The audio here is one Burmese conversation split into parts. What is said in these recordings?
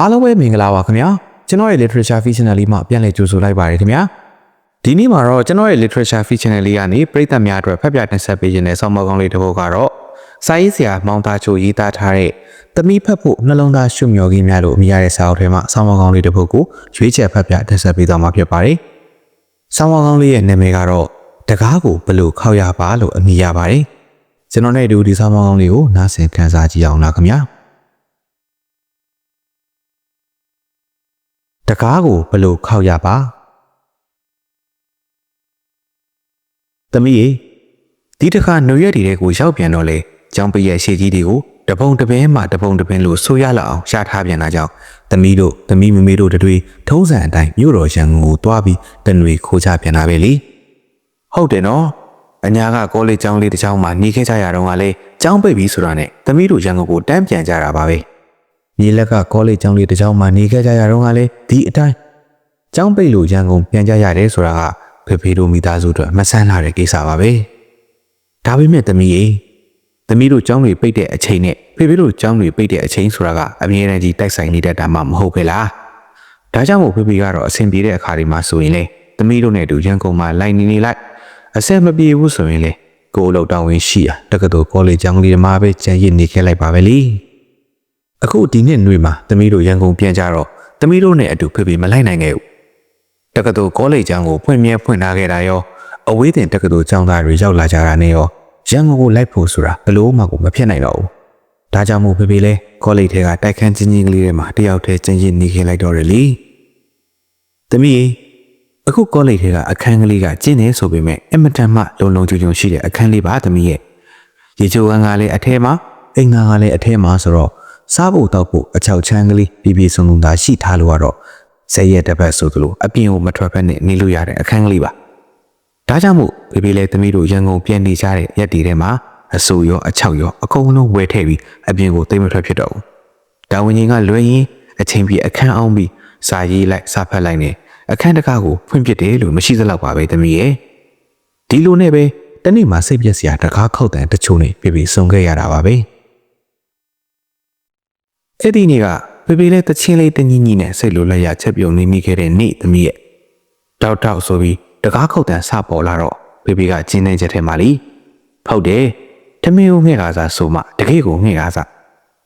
အားလုံးပဲမင်္ဂလာပါခင်ဗျာကျွန်တော်ရဲ့ literature feature channel လေးမှာပြန်လည်ကြိုဆိုလိုက်ပါရခင်ဗျာဒီနေ့မှာတော့ကျွန်တော်ရဲ့ literature feature channel လေးကနေပရိသတ်များအတွက်ဖတ်ပြတင်ဆက်ပေးခြင်းတဲ့ဆောင်းပါးကောင်းလေးတစ်ပုဒ်ကတော့စာရေးဆရာမောင်သားချိုရေးသားထားတဲ့သမီးဖတ်ဖို့နှလုံးသားရှုမြော်ကြီးများလို့အမည်ရတဲ့စာအုပ်ထဲမှာဆောင်းပါးကောင်းလေးတစ်ပုဒ်ကိုရွေးချယ်ဖတ်ပြတင်ဆက်ပေးသွားမှာဖြစ်ပါတယ်ဆောင်းပါးကောင်းလေးရဲ့နာမည်ကတော့တကားကိုဘယ်လို့ခောက်ရပါလို့အမည်ရပါတယ်ကျွန်တော်နဲ့အတူဒီဆောင်းပါးကောင်းလေးကိုနားဆင်ခန်းစားကြည့်အောင်လားခင်ဗျာ တကားကိုဘလို့ခောက်ရပါသမီးရေဒီတစ်ခါနှွေရက်တွေကိုရောက်ပြန်တော့လေကျောင်းပရဲ့ရှေ့ကြီးတွေကိုတပုံတပင်းမှတပုံတပင်းလို့ဆိုရလောက်အောင်ရှာထားပြန်တာကြောင့်သမီးတို့သမီးမမေတို့တွေထုံးစံအတိုင်းမြို့တော်ရန်ကုန်ကိုတွားပြီးတနွေခိုးချပြန်တာပဲလေဟုတ်တယ်နော်အညာကကောလိပ်ကျောင်းလေးတစ်ကျောင်းမှာနေခဲ့ကြရတော့ကလေကျောင်းပိတ်ပြီးဆိုတာနဲ့သမီးတို့ရန်ကုန်ကိုတန်းပြန်ကြတာပါပဲ မြေလက်ကကောလိပ်ကျောင်းလေးတစ်ကျောင်းမှာနေခဲ့ကြရတော့ကလည်းဒီအတိုင်းကျောင်းပိတ်လို့ရန်ကုန်ပြန်ကြရတယ်ဆိုတာကဖေဖေတို့မိသားစုအတွက်မဆန်းလာတဲ့ကိစ္စပါပဲဒါပေမဲ့သမီးရေသမီးတို့ကျောင်းတွေပိတ်တဲ့အချိန်နဲ့ဖေဖေတို့ကျောင်းတွေပိတ်တဲ့အချိန်ဆိုတာကအမြဲတမ်းကြီးတိုက်ဆိုင်နေတတ်တာမှမဟုတ်ပဲလားဒါကြောင့်မို့ဖေဖေကတော့အဆင်ပြေတဲ့အခါဒီမှာဆိုရင်လေသမီးတို့နဲ့အတူရန်ကုန်မှာလိုက်နေနေလိုက်အဆက်မပြေဘူးဆိုရင်လေကိုယ်အလုပ်တောင်းဝင်ရှိရတက္ကသိုလ်ကောလိပ်ကျောင်းလေးမှာပဲကျန်ရစ်နေခဲ့လိုက်ပါပဲလေ အခုဒီနှစ်နှွေမှာသမီးတို့ရန်ကုန်ပြန်ကြတော့သမီးတို့နဲ့အတူဖေဖေမလိုက်နိုင်ခဲ့ဘူးတက္ကသိုလ်ကောလိပ်ကျောင်းကိုဖွင့်မြဲဖွင့်ထားခဲ့တာရောအဝေးတင်တက္ကသိုလ်ကျောင်းသားတွေရောက်လာကြတာနဲ့ရောရန်ကုန်ကိုလိုက်ဖို့ဆိုတာဘလို့မှကိုမဖြစ်နိုင်တော့ဘူးဒါကြောင့်မို့ဖေဖေလဲကောလိပ်ထဲကတိုက်ခန်းချင်းချင်းကလေးတွေမှာတယောက်တည်းကျင်းချင်းနေခဲ့လိုက်တော့တယ်လေသမီးအခုကောလိပ်ထဲကအခန်းကလေးကကျင်းနေဆိုပေမဲ့အမတန်မှလုံလုံချုံချုံရှိတဲ့အခန်းလေးပါသမီးရဲ့ရေချိုဝမ်းကလည်းအထဲမှာအိမ်ငါကလည်းအထဲမှာဆိုတော့ စားဖို့တောက်ဖို့အချောက်ချမ်းကလေးပြပြစုံစုံသာရှိထားလို့ကတော့ဆယ်ရက်တစ်ပတ်ဆိုသလိုအပြင်ကိုမထွက်ဖက်နဲ့နေလို့ရတဲ့အခန်းကလေးပါဒါကြောင့်မို့ဖေဖေလည်းသမီးတို့ရန်ကုန်ပြန်နေကြတဲ့ရက်တီထဲမှာအဆူရောအချောက်ရောအကုန်လုံးဝယ်ထည့်ပြီးအပြင်ကိုသိမ့်မထွက်ဖြစ်တော့ဘူးတာဝန်ကြီးကလွယ်ရင်အချိန်ပြည့်အခန်းအောင်ပြီးစာရေးလိုက်စာဖတ်လိုက်နေအခန်းတကားကိုဖွင့်ပြတယ်လို့မရှိသလောက်ပါပဲသမီးရဲ့ဒီလိုနဲ့ပဲတနေ့မှစိတ်ပြက်စရာတကားခောက်တန်တချို့နေပြပြဆုံခဲ့ရတာပါပဲ အဲ့ဒီနေ့ကဖေဖေလေးတချင်းလေးတညီညီနဲ့စိတ်လိုလက်ရချက်ပြုံနေမိခဲ့တဲ့နေ့သမီးရဲ့တောက်တောက်ဆိုပြီးတကားခုတ်တန်စပေါ်လာတော့ဖေဖေကကျင်းနေချက်ထဲမှာလीဟုတ်တယ်ထမင်းကိုငှဲ့ကားစားဆိုမှတကယ်ကိုငှဲ့ကားစား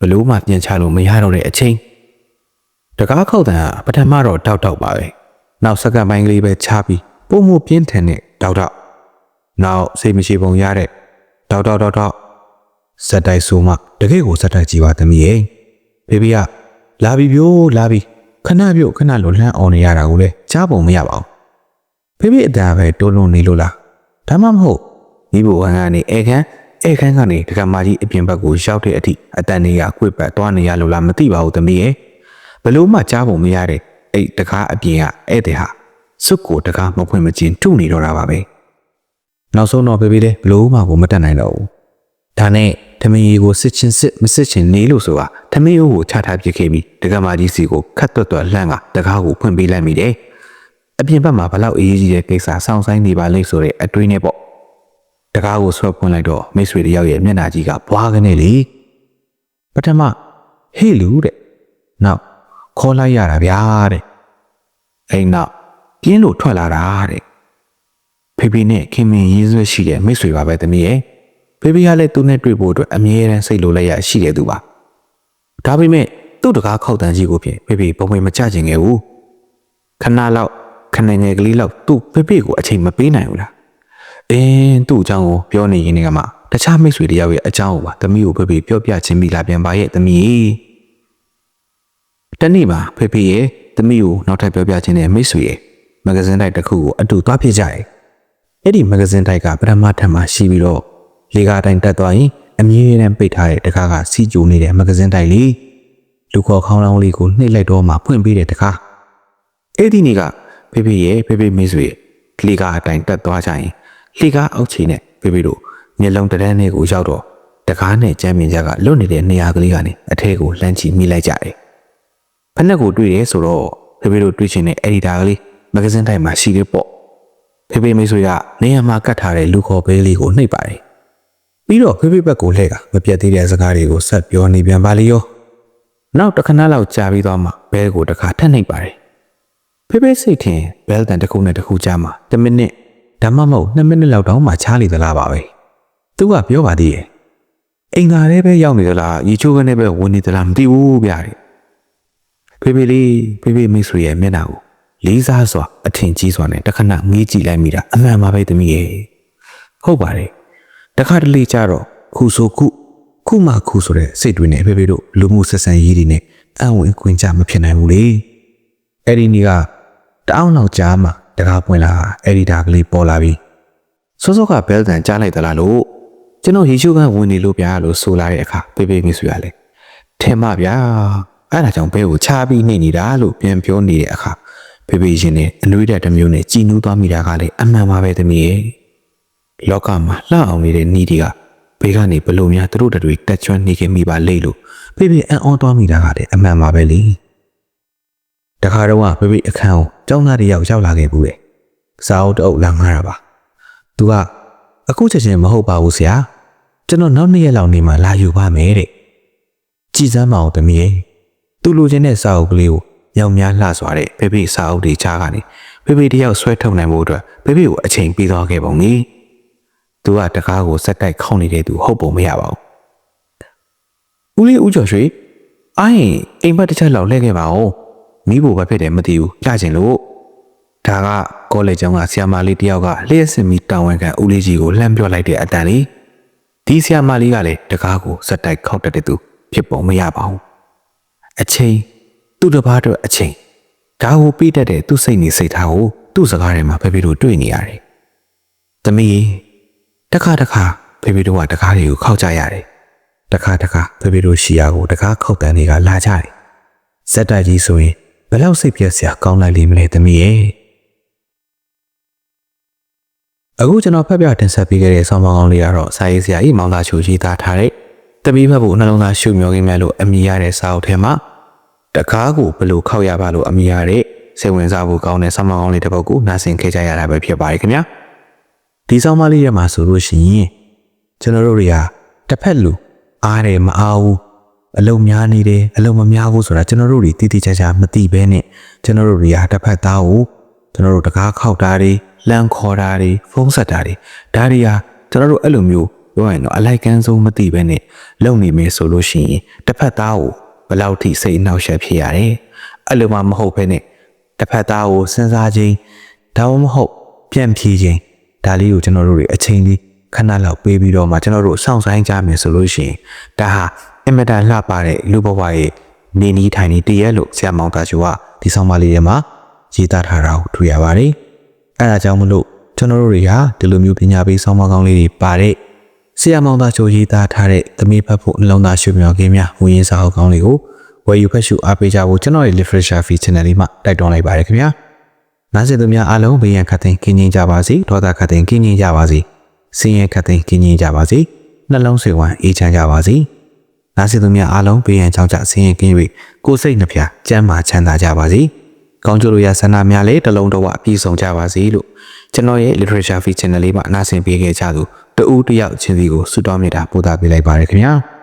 ဘလို့မှပြန်ချလို့မရတော့တဲ့အချိန်တကားခုတ်တန်ကပထမတော့တောက်တောက်ပါပဲနောက်စက္ကန့်ပိုင်းကလေးပဲချပြီးပုံမှုပြင်းထန်တဲ့တောက်တောက်နောက်စိတ်မရှိပုံရတဲ့တောက်တောက်တောက်တောက်စက်တိုက်ဆိုမှတကယ်ကိုစက်တိုက်ကြည့်ပါသမီးရဲ့ ဘေဘီကလာပြီပြိုးလာပြီခဏပြုတ်ခဏလိုလှမ်းအောင်နေရတာကိုလေကြားပုံမရပါဘူးဖေဖေအတန်ပဲတိုးလုံးနေလို့လားဒါမှမဟုတ်မိဘဝန်ကနေအဲခန်းအဲခန်းကနေဒကမာကြီးအပြင်ဘက်ကိုရောက်တဲ့အထိအတန်နေရကွေ့ပတ်သွားနေရလို့လားမသိပါဘူးသမီးရဲ့ဘလို့မှကြားပုံမရတဲ့အဲ့တကားအပြင်ကဧည့်သည်ဟာစွတ်ကိုတကားမဖွင့်မချင်းထုနေတော့တာပါပဲနောက်ဆုံးတော့ဖေဖေလည်းဘလို့မှကိုမတက်နိုင်တော့ဘူးဒါနဲ့ ထမင်းရီကိုစစ်ချင်းစစ်မစစ်ချင်းနေလို့ဆိုတာထမင်းရိုးကိုချထားပစ်ခဲ့ပြီးတက္ကမကြီးစီကိုခတ်တွတ်တွတ်လှမ်းကတကားကိုဖွင့်ပေးလိုက်မိတယ်။အပြင်ဘက်မှာဘလောက်အေးကြီးတဲ့ကိစ္စစောင့်ဆိုင်နေပါလိမ့်ဆိုတဲ့အတွေးနဲ့ပေါ့။တကားကိုဆွဲဖွင့်လိုက်တော့မိတ်ဆွေတယောက်ရဲ့မျက်နှာကြီးကဘွားကနေလေ။ပထမဟေးလူတဲ့။နောက်ခေါ်လိုက်ရတာဗျာတဲ့။အိမ်နောက်ပြင်းလို့ထွက်လာတာတဲ့။ဖေဖေနဲ့ခင်မင်ရေးဆွဲရှိတဲ့မိတ်ဆွေပါပဲတမီးရဲ့။ ဖေဖေကလည်းသူနဲ့တွေ့ဖို့အတွက်အမြဲတမ်းစိတ်လိုလိုက်ရရှိတဲ့သူပါဒါပေမဲ့သူ့တကားခောက်တန်းကြီးကိုဖြင့်ဖေဖေပုံမှန်မကြကျင်ခဲ့ဘူးခဏလောက်ခဏငယ်ကလေးလောက်သူ့ဖေဖေကိုအချိန်မပေးနိုင်ဘူးလားအင်းသူ့အကြောင်းကိုပြောနေရင်ကမှတခြားမိတ်ဆွေတယောက်ရဲ့အကြောင်းကိုပါသမီးကိုဖေဖေပြောပြချင်းမိလာပြန်ပါရဲ့သမီးတနေ့မှာဖေဖေရဲ့သမီးကိုနောက်ထပ်ပြောပြချင်းတဲ့မိတ်ဆွေရဲ့မဂဇင်းတိုက်တစ်ခုကိုအတူသွားဖြစ်ကြရဲ့အဲ့ဒီမဂဇင်းတိုက်ကပထမထပ်မှာရှိပြီးတော့ လေကားတိုင်းတက်သွားရင်အမြဲတမ်းပိတ်ထားတဲ့တကားကစီကြိုနေတဲ့မဂဇင်းတိုက်လေးလူခေါ်ခေါင်းလောင်းလေးကိုနှိပ်လိုက်တော့မှဖွင့်ပေးတဲ့တကားအဲ့ဒီနေ့ကဖေဖေရဲ့ဖေဖေမေးဆွေလေကားအတိုင်းတက်သွားကြရင်လေကားအောက်ခြေနဲ့ဖေဖေတို့မျက်လုံးတန်းလေးကိုရောက်တော့တကားနဲ့ကြမ်းမြင်ကြကလွတ်နေတဲ့နေရာကလေးကနေအထဲကိုလှမ်းချမိလိုက်ကြတယ်ဖက်နှက်ကိုတွေ့ရဲဆိုတော့ဖေဖေတို့တွေ့ချင်တဲ့အဲ့ဒီဒါကလေးမဂဇင်းတိုက်မှာရှိသေးပေါ့ဖေဖေမိတ်ဆွေကနေရာမှာကတ်ထားတဲ့လူခေါ်ပေးလေးကိုနှိပ်ပါတယ်။ ပြီးတော့ဖေဖေဘက်ကိုလှည့်ကမပြတ်သေးတဲ့စကားတွေကိုဆက်ပြောနေပြန်ပါလေရောနောက်တစ်ခဏလောက်ကြာပြီးတော့မှဘဲကိုတစ်ခါထပ်နှိပ်ပါတယ်ဖေဖေစိတ်ထင်ဘဲလ်တန်တစ်ခုနဲ့တစ်ခုကြာမှ10မိနစ်ဒါမှမဟုတ်2မိနစ်လောက်တောင်မှချားလေသလားပါပဲသူကပြောပါသေးရဲ့အိမ်သာထဲပဲရောက်နေသလားရေချိုးကနေပဲဝင်နေသလားမသိဘူးဗျာတဲ့ဖေဖေလေးဖေဖေမိတ်ဆွေရဲ့မျက်နှာကိုလေးစားစွာအထင်ကြီးစွာနဲ့တစ်ခဏငေးကြည့်လိုက်မိတာအမှန်ပါပဲသမီးရဲ့ဟုတ်ပါတယ် တခါတလေကြတော့ခုဆိုခုခုမှခုဆိုတဲ့စိတ်တွေနဲ့ဖေဖေတို့လူမှုဆက်ဆံရေးတွေနဲ့အံ့ဝင်ခွင်ကြမဖြစ်နိုင်ဘူးလေအဲ့ဒီနေ့ကတအောင်းလောက်ကြားမှာတကားပွင့်လာအဲ့ဒီဒါကလေးပေါ်လာပြီးစောစောကဘဲလ်တန်ကြားလိုက်သလားလို့ကျွန်တော်ရေချိုးကဝင်နေလို့ဗျာလို့ဆိုလာတဲ့အခါဖေဖေမိတ်ဆွေကလည်းထင်ပါဗျာအဲ့ဒါကြောင့်ဘဲကိုချားပြီးနေနေတာလို့ပြန်ပြောနေတဲ့အခါဖေဖေရှင်နဲ့အနှွေးတဲ့တစ်မျိုးနဲ့ကြည်နူးသွားမိတာကလည်းအမှန်ပါပဲသမီးရဲ့ လောကမှာလှအောင်နေတဲ့ဤတွေကဘေးကနေဘလို့များသူတို့တွေတက်ချွန်းနေခင်မိပါလေလို့ဖေဖေအံ့ဩသွားမိတာကလည်းအမှန်ပါပဲလေတခါတော့ဖေဖေအခန်းကိုကျောင်းသားတယောက်ရောက်လာခဲ့ဘူးလေစာအုပ်တအုပ်လာငားတာပါသူကအခုချက်ချင်းမဟုတ်ပါဘူးဆရာကျွန်တော်နောက်နှစ်ရက်လောက်နေမှလာယူပါမယ်တဲ့ကြည်စမ်းမအောင်သမီးရဲ့သူ့လူချင်းတဲ့စာအုပ်ကလေးကိုရောင်များလှစွာတဲ့ဖေဖေစာအုပ်တွေချားကနေဖေဖေတယောက်ဆွဲထုတ်နိုင်ဖို့အတွက်ဖေဖေကိုအချိန်ပေးသွားခဲ့ပုံလေ သူကတကားကိုစက်တိုက်ခေါင်းနေတဲ့သူဟုတ်ပုံမရပါဘူးဦးလေးဦးကျော်ရွှေအိုင်းအိမ်ဘက်တစ်ချက်လောက်လှည့်ခဲ့ပါဦးမိဖို့ပဲဖြစ်တယ်မသိဘူးလှချင်လို့ဒါကကောလိပ်ကျောင်းကဆရာမလေးတယောက်ကလျှက်စင်ပြီးတာဝန်ခံဦးလေးကြီးကိုလှမ်းပြောလိုက်တဲ့အတန်လေးဒီဆရာမလေးကလည်းတကားကိုစက်တိုက်ခောက်တတ်တဲ့သူဖြစ်ပုံမရပါဘူးအချိန်သူ့တစ်ပါးအတွက်အချိန်ဒါကိုပြီးတတ်တဲ့သူ့စိတ်နေစိတ်ထားကိုသူ့စကားထဲမှာဖေဖေတို့တွေ့နေရတယ်။သမီး တခါတခါဖေဖေတို့ကတကားတွေကိုခောက်ကြရတယ်။တခါတခါဖေဖေတို့ရှီယာကိုတကားခောက်တန်းတွေကလာကြတယ်။ဇက်တိုက်ကြီးဆိုရင်ဘယ်လောက်စိတ်ပြည့်စရာကောင်းလိုက်လိမ့်မလဲသမီးရဲ့။အခုကျွန်တော်ဖတ်ပြတင်ဆက်ပေးခဲ့တဲ့ဆောင်းပါးကောင်းလေးကတော့စာရေးဆရာကြီးမောင်သားချိုရေးသားထားတဲ့တပီးဖတ်ဖို့နှလုံးသားရှုမျောခင်းမဲ့လို့အမိရတဲ့စာအုပ်ထဲမှာတကားကိုဘယ်လိုခောက်ရပါလို့အမိရတဲ့စိတ်ဝင်စားဖို့ကောင်းတဲ့ဆောင်းပါးကောင်းလေးတစ်ပုဒ်ကိုနားဆင်ခဲ့ကြရတာပဲဖြစ်ပါတယ်ခင်ဗျာ ဒီဆောင်းပါးလေးထဲမှာဆိုလို့ရှိရင်ကျွန်တော်တို့တွေကတစ်ဖက်လူအားတယ်မအားဘူးအလုံးများနေတယ်အလုံးမများဘူးဆိုတာကျွန်တော်တို့တွေတည်တည်ချာချာမသိဘဲနဲ့ကျွန်တော်တို့တွေကတစ်ဖက်သားကိုကျွန်တော်တို့တကားခောက်တာတွေလမ်းခေါ်တာတွေဖုန်းဆက်တာတွေဒါတွေဟာကျွန်တော်တို့အဲ့လိုမျိုးပြောရင်တော့အလိုက်ကန်းဆုံးမသိဘဲနဲ့လုံနေမယ်ဆိုလို့ရှိရင်တစ်ဖက်သားကိုဘယ်လောက်ထိစိတ်အနှောက်အယှက်ဖြစ်ရတယ်အဲ့လိုမှမဟုတ်ဘဲနဲ့တစ်ဖက်သားကိုစဉ်းစားခြင်းဒါမှမဟုတ်ပြန်ဖြေခြင်း ဒါလေးကိုကျွန်တော်တို့တွေအချိန်လေးခဏလောက်ပေးပြီးတော့မှကျွန်တော်တို့စောင့်ဆိုင်ကြမယ်ဆိုလို့ရှိရင်ဒါဟာအင်မတန်လှပတဲ့လူဘဝရဲ့နေနီးထိုင်နေတည့်ရဲလို့ဆရာမောင်သားချိုကဒီဆောင်ပါလေးထဲမှာရေးသားထားတာကိုတွေ့ရပါတယ်အဲဒါကြောင့်မလို့ကျွန်တော်တို့တွေဟာဒီလိုမျိုးပညာပေးဆောင်းပါးကောင်းလေးတွေပါတဲ့ဆရာမောင်သားချိုရေးသားထားတဲ့သမီးဖတ်ဖို့နှလုံးသားရွှေမြော်ခင်းများဝင်းရင်စာအုပ်ကောင်းလေးကိုဝယ်ယူဖတ်ရှုအားပေးကြဖို့ကျွန်တော်ရဲ့ literature fee channel လေးမှာတိုက်တွန်းလိုက်ပါတယ်ခင်ဗျာ နားဆင်သူများအားလုံးဘေးရန်ခတ်သိမ်းကင်းကျင်းကြပါစေဒေါသခတ်သိမ်းကင်းကျင်းကြပါစေစင်ရဲခတ်သိမ်းကင်းကျင်းကြပါစေနှလုံးဆွေဝမ်းအေးချမ်းကြပါစေနားဆင်သူများအားလုံးဘေးရန်ချောင်းကြဆင်းရဲကင်း၍ကိုယ်စိတ်နှဖျားကျမ်းမာချမ်းသာကြပါစေကောင်းကျိုးလိုရဆန္ဒများလည်းတလုံးတော့အပြည့်စုံကြပါစေလို့ကျွန်တော်ရဲ့ literature fee channel လေးမှာနားဆင်ပေးခဲ့ကြသူတဦးတယောက်ချင်းစီကိုဆုတောင်းမြတ်တာပို့သပေးလိုက်ပါရခင်ဗျာ။